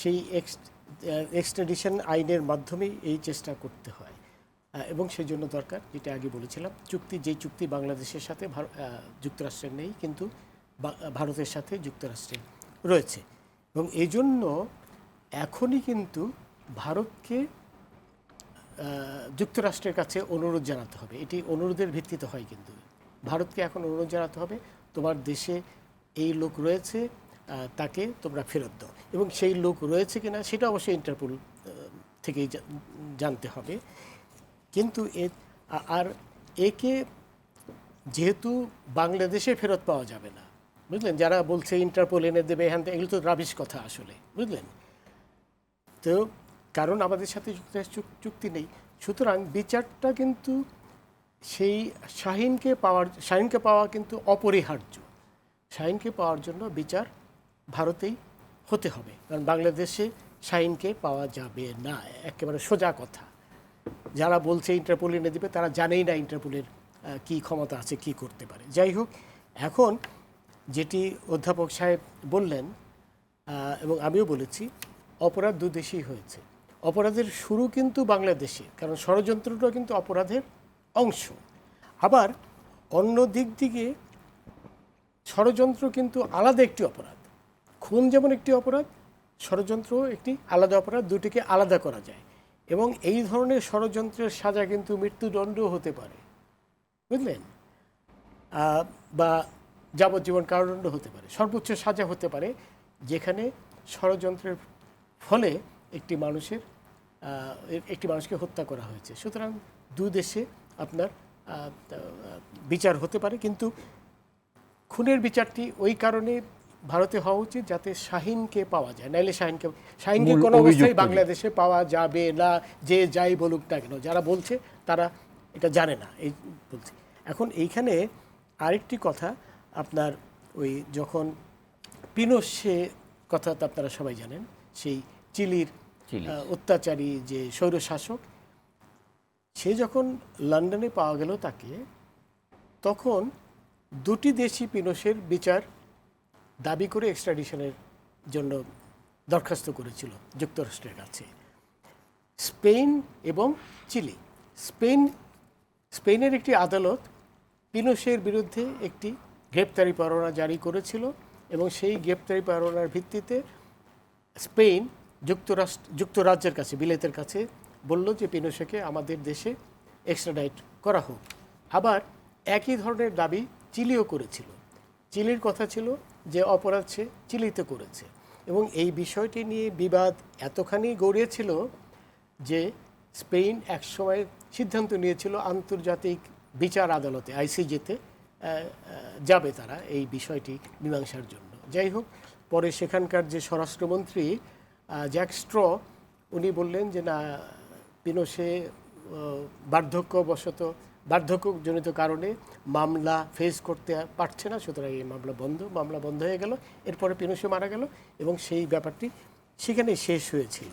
সেই এক্সট্রাডিশন আইনের মাধ্যমেই এই চেষ্টা করতে হয়। এবং সেই জন্য দরকার, যেটা আগে বলেছিলাম, চুক্তি, যে চুক্তি বাংলাদেশের সাথে যুক্তরাষ্ট্রের নেই, কিন্তু ভারতের সাথে যুক্তরাষ্ট্রের রয়েছে। এবং এই জন্য এখনই কিন্তু ভারতকে যুক্তরাষ্ট্রের কাছে অনুরোধ জানাতে হবে। এটি অনুরোধের ভিত্তিতে হয় কিন্তু। ভারতকে এখন অনুরোধ জানাতে হবে, তোমার দেশে এই লোক রয়েছে তাকে তোমরা ফেরত দাও। এবং সেই লোক রয়েছে কিনা সেটা অবশ্যই ইন্টারপোল থেকেই জানতে হবে। কিন্তু এ, আর একে যেহেতু বাংলাদেশে ফেরত পাওয়া যাবে না, বুঝলেন? যারা বলছে ইন্টারপোল এনে দেবে থেকে এগুলো তো রাবিশ কথা আসলে, বুঝলেন? তো কারণ আমাদের সাথে চুক্তি নেই। সুতরাং বিচারটা কিন্তু সেই শাহিনকে পাওয়ার, শাহিনকে পাওয়া কিন্তু অপরিহার্য। শাহিনকে পাওয়ার জন্য বিচার ভারতেই হতে হবে। কারণ বাংলাদেশে শাহিনকে পাওয়া যাবে না। একেবারে সোজা কথা। যারা বলছে ইন্টারপোল এনে দেবে, তারা জানেই না ইন্টারপোলের কী ক্ষমতা আছে, কি করতে পারে। যাই হোক, এখন যেটি অধ্যাপক সাহেব বললেন এবং আমিও বলেছি, অপরাধ দু দেশেই হয়েছে। অপরাধের শুরু কিন্তু বাংলাদেশে, কারণ ষড়যন্ত্রটা কিন্তু অপরাধের অংশ। আবার অন্য দিক থেকে ষড়যন্ত্র কিন্তু আলাদা একটি অপরাধ। খুন যেমন একটি অপরাধ, ষড়যন্ত্র একটি আলাদা অপরাধ, দুটিকে আলাদা করা যায়। এবং এই ধরনের ষড়যন্ত্রের সাজা কিন্তু মৃত্যুদণ্ডও হতে পারে। বুঝলেন? বা যাবজ্জীবন কারাদণ্ড হতে পারে। সর্বোচ্চ সাজা হতে পারে, যেখানে ষড়যন্ত্রের ফলে একটি মানুষের একটি মানুষকে হত্যা করা হয়েছে। সুতরাং দু দেশে আপনার বিচার হতে পারে, কিন্তু খুনের বিচারটি ওই কারণে ভারতে হওয়া উচিত যাতে শাহিনকে পাওয়া যায়। নাইলে শাহিনকে শাহিনকে কোনো অবস্থায় বাংলাদেশে পাওয়া যাবে না যে যাই বলুক না কেন। যারা বলছে তারা এটা জানে না। এই বলছে। এখন এইখানে আরেকটি কথা আপনার ওই যখন পিনোসে কথা তো আপনারা সবাই জানেন সেই চিলির অত্যাচারী যে স্বৈরশাসক সে যখন লন্ডনে পাওয়া গেল তাকে তখন দুটি দেশই পিনোসের বিচার দাবি করে এক্সট্রাডিশনের জন্য দরখাস্ত করেছিল যুক্তরাষ্ট্রের কাছে। স্পেন এবং চিলি। স্পেন, স্পেনের একটি আদালত পিনোসের বিরুদ্ধে একটি গ্রেপ্তারি পরোয়ানা জারি করেছিল এবং সেই গ্রেপ্তারি পরোয়ানার ভিত্তিতে স্পেন যুক্তরাষ্ট্র যুক্তরাজ্যের কাছে, বিলেতের কাছে বলল যে পিনোশেকে আমাদের দেশে এক্সট্রাডাইট করা হোক। আবার একই ধরনের দাবি চিলিও করেছিল। চিলির কথা ছিল যে অপরাধ সে চিলিতে করেছে। এবং এই বিষয়টি নিয়ে বিবাদ এতখানি গড়িয়েছিল যে স্পেন একসময় সিদ্ধান্ত নিয়েছিল আন্তর্জাতিক বিচার আদালতে, আইসিজিতে যাবে তারা এই বিষয়টি মীমাংসার জন্য। যাই হোক, পরে সেখানকার যে স্বরাষ্ট্রমন্ত্রী জ্যাক স্ট্র, উনি বললেন যে না পিনোসে বার্ধক্যবশত বার্ধক্যজনিত কারণে মামলা ফেস করতে পারছে না, সুতরাং এই মামলা বন্ধ মামলা বন্ধ হয়ে গেল। এরপরে পিনোসে মারা গেল এবং সেই ব্যাপারটি সেখানে শেষ হয়েছিল।